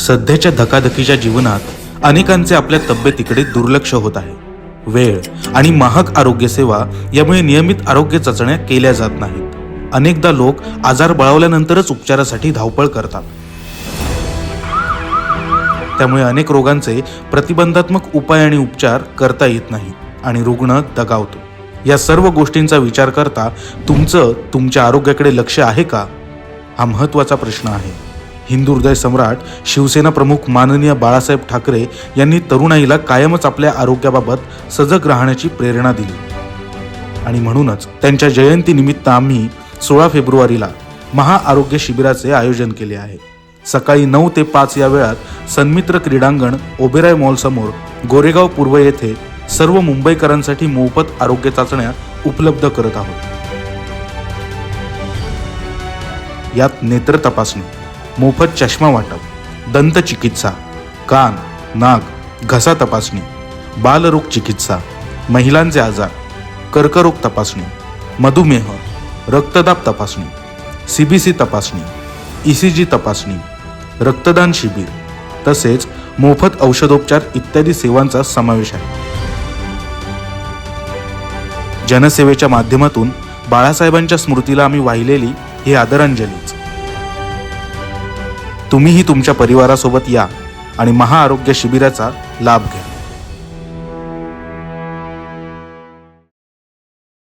सध्याच्या धकाधकीच्या जीवनात अनेकांचे आपल्या तब्येतीकडे दुर्लक्ष होत आहे. वेळ आणि महाग आरोग्य सेवा यामुळे नियमित आरोग्य चाचण्या केल्या जात नाहीत. अनेकदा लोक आजार बळावल्यानंतरच उपचारासाठी धावपळ करतात. त्यामुळे अनेक रोगांचे प्रतिबंधात्मक उपाय आणि उपचार करता येत नाही आणि रुग्ण दगावतो. या सर्व गोष्टींचा विचार करता तुमचं तुमच्या आरोग्याकडे लक्ष आहे का? हा महत्त्वाचा प्रश्न आहे. हिंदू हृदय सम्राट शिवसेना प्रमुख माननीय बाळासाहेब ठाकरे यांनी तरुणाईला कायमच आपल्या आरोग्याबाबत सजग राहण्याची प्रेरणा दिली. आणि म्हणूनच त्यांच्या जयंतीनिमित्त आम्ही सोळा फेब्रुवारीला महाआरोग्य शिबिराचे आयोजन केले आहे. सकाळी नऊ ते पाच या वेळात सन्मित्र क्रीडांगण ओबेराय मॉलसमोर गोरेगाव पूर्व येथे सर्व मुंबईकरांसाठी मोफत आरोग्य चाचण्या उपलब्ध करत आहोत. यात नेत्र तपासणी मोफत चष्मा वाटप दंत चिकित्सा कान नाक घसा तपासणी बालरोग चिकित्सा महिलांचे आजार कर्करोग तपासणी मधुमेह रक्तदाब तपासणी सीबीसी तपासणी ईसीजी तपासणी रक्तदान शिबिर तसेच मोफत औषधोपचार इत्यादी सेवांचा समावेश आहे. जनसेवेच्या माध्यमातून बाळासाहेबांच्या स्मृतीला आम्ही वाहिलेली ही आदरांजलीच. तुम्हीही तुमच्या परिवारासोबत या आणि महाआरोग्य शिबिराचा लाभ घ्या.